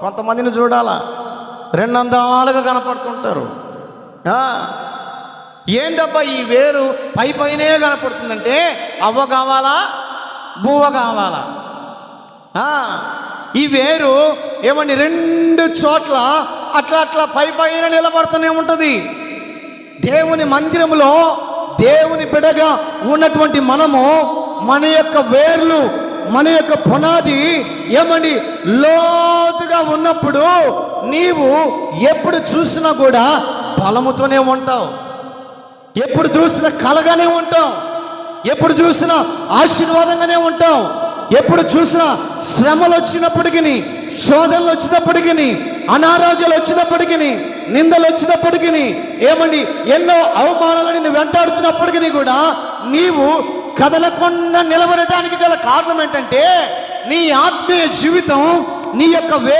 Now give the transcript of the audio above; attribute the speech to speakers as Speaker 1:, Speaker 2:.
Speaker 1: కొంతమందిని చూడాలా? రెండందాలుగా కనపడుతుంటారు. ఏందబ్బా ఈ వేరు పై పైనే కనపడుతుందంటే అవ్వ కావాలా? బువ్వ కావాలా? ఈ వేరు ఏమండి రెండు చోట్ల అట్లా అట్లా పై పైన నిలబడుతూనే ఉంటుంది. దేవుని మందిరంలో దేవుని బిడగా ఉన్నటువంటి మనము మన యొక్క వేర్లు మన యొక్క పునాది ఏమండి లోతుగా ఉన్నప్పుడు నీవు ఎప్పుడు చూసినా కూడా బలముతోనే ఉంటావు. ఎప్పుడు చూసినా కలగానే ఉంటాం ఎప్పుడు చూసినా ఆశీర్వాదంగానే ఉంటాం ఎప్పుడు చూసినా శ్రమలు వచ్చినప్పటికీ శోధనలు వచ్చినప్పటికీ అనారోగ్యాలు వచ్చినప్పటికీ నిందలు వచ్చినప్పటికీ ఏమండి ఎన్నో అవమానాలు నిన్ను వెంటాడుతున్నప్పటికీ కూడా నీవు కదలకుండా నిలబడటానికి గల కారణం ఏంటంటే నీ ఆత్మీయ జీవితం నీ యొక్క వే